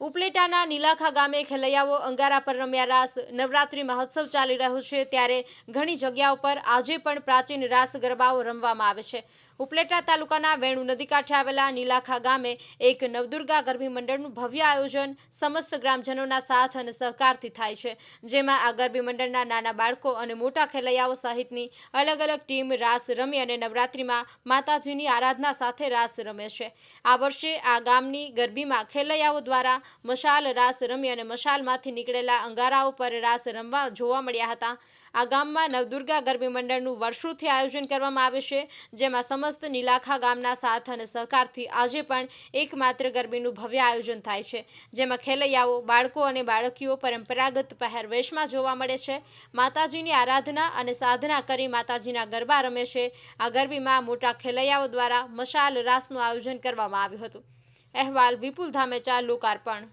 ઉપલેટાના નીલાખા ગામે ખેલૈયાઓ અંગારા પર રમ્યા રાસ. નવરાત્રિ મહોત્સવ ચાલી રહ્યો છે ત્યારે ઘણી જગ્યાઓ પર આજે પણ પ્રાચીન રાસ ગરબાઓ રમવામાં આવે છે. ઉપલેટા તાલુકાના વેણુ નદી કાંઠે આવેલા નીલાખા ગામે એક નવદુર્ગા ગરબી મંડળનું ભવ્ય આયોજન સમસ્ત ગ્રામજનોના સાથ અને સહકારથી થાય છે. જેમાં આ ગરબી મંડળના નાના બાળકો અને મોટા ખેલૈયાઓ સહિતની અલગ અલગ ટીમ રાસ રમી અને નવરાત્રિમાં માતાજીની આરાધના સાથે રાસ રમે છે. આ વર્ષે આ ગામની ગરબીમાં ખેલૈયાઓ દ્વારા મશાલ રાસ રમી અને મશાલમાંથી નીકળેલા અંગારાઓ પર રાસ રમવા જોવા મળ્યા હતા. આ ગામમાં નવદુર્ગા ગરબી મંડળનું વર્ષોથી આયોજન કરવામાં આવે છે, જેમાં સમસ્ત નીલાખા ગામના સાથ અને સહકારથી આજે પણ એકમાત્ર ગરબીનું ભવ્ય આયોજન થાય છે, જેમાં ખેલૈયાઓ, બાળકો અને બાળકીઓ પરંપરાગત પહેરવેશમાં જોવા મળે છે. માતાજીની આરાધના અને સાધના કરી માતાજીના ગરબા રમે છે. આ ગરબીમાં મોટા ખેલૈયાઓ દ્વારા મશાલ રાસનું આયોજન કરવામાં આવ્યું હતું. અહેવાલ વિપુલ ધામેચા લોકાર્પણ